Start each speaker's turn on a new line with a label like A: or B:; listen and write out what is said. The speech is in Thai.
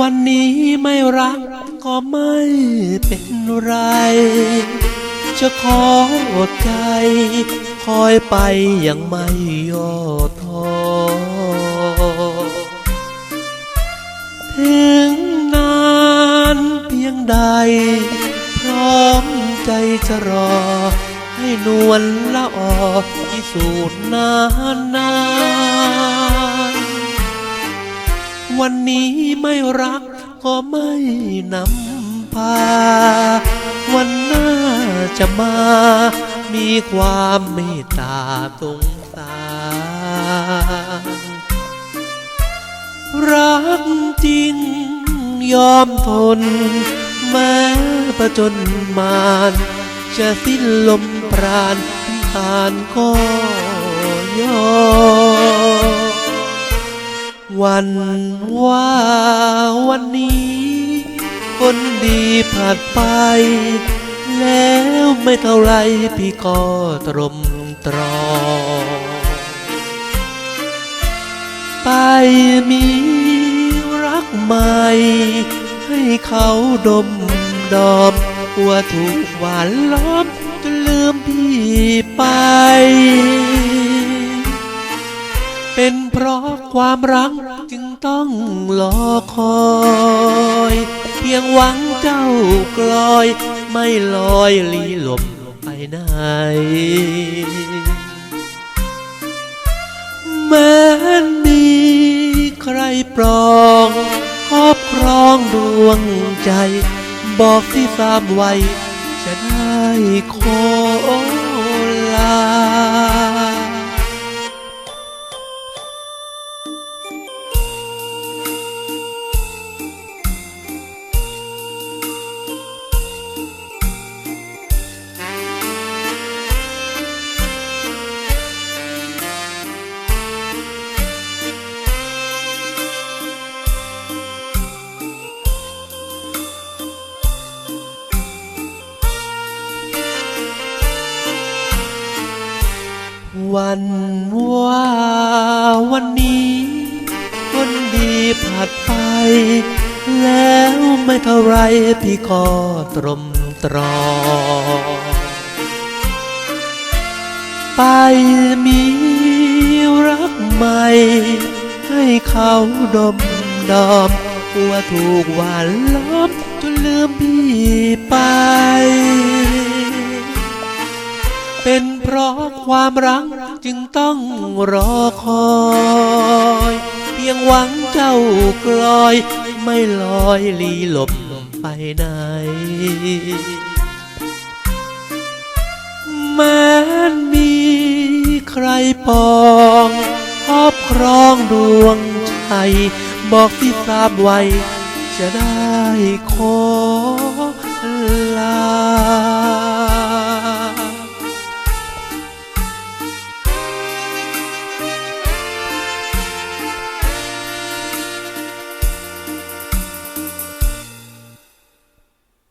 A: วันนี้ไม่รักก็ไม่เป็นไร จะขออดใจ คอยไปอยังไม่ย่อท้อถึงนานเพียงใด พร้อมใจจะรอ ให้นวลละออพิสูจน์นานนาน วันนี้ไม่รักก็ไม่นำพา วันหน้าจะมา มีความเมตตาสงสารรักจริงยอมทน แม้ประจนมารจะสิ้นลมปราณผ่านก็ยอม วันว่าวันนี้ คนดีผ่านไป แล้วไม่เท่าไรพี่ก็ตรมตรองไปมีรักใหม่ ให้เขาดมดอมกลัวถูกหวานล้อมจนลืมพี่ไป ความรักจึงต้องรอคอย เพียงหวังเจ้ากลอย ไม่ลอยลีหลบไปไหน แม้นมีใครปรองครอบครองดวงใจ บอกที่สามไวัยจะได้ขอลา วันว่าวันนี้ คนดีผ่านไป แล้วไม่เท่าไรพี่ก็ตรมตรองไปมีรักใหม่ ให้เขาดมดอมกลัวถูกหวานล้อมจนลืมพี่ไป เป็นเพราะความรัก จึงต้องรอคอย เพียงหวังเจ้ากลอย ไม่ลอยลีหลบไปไหน แม้มีใครปองครอบครองดวงใจ บอกที่ทราบไว้ จะได้ขอ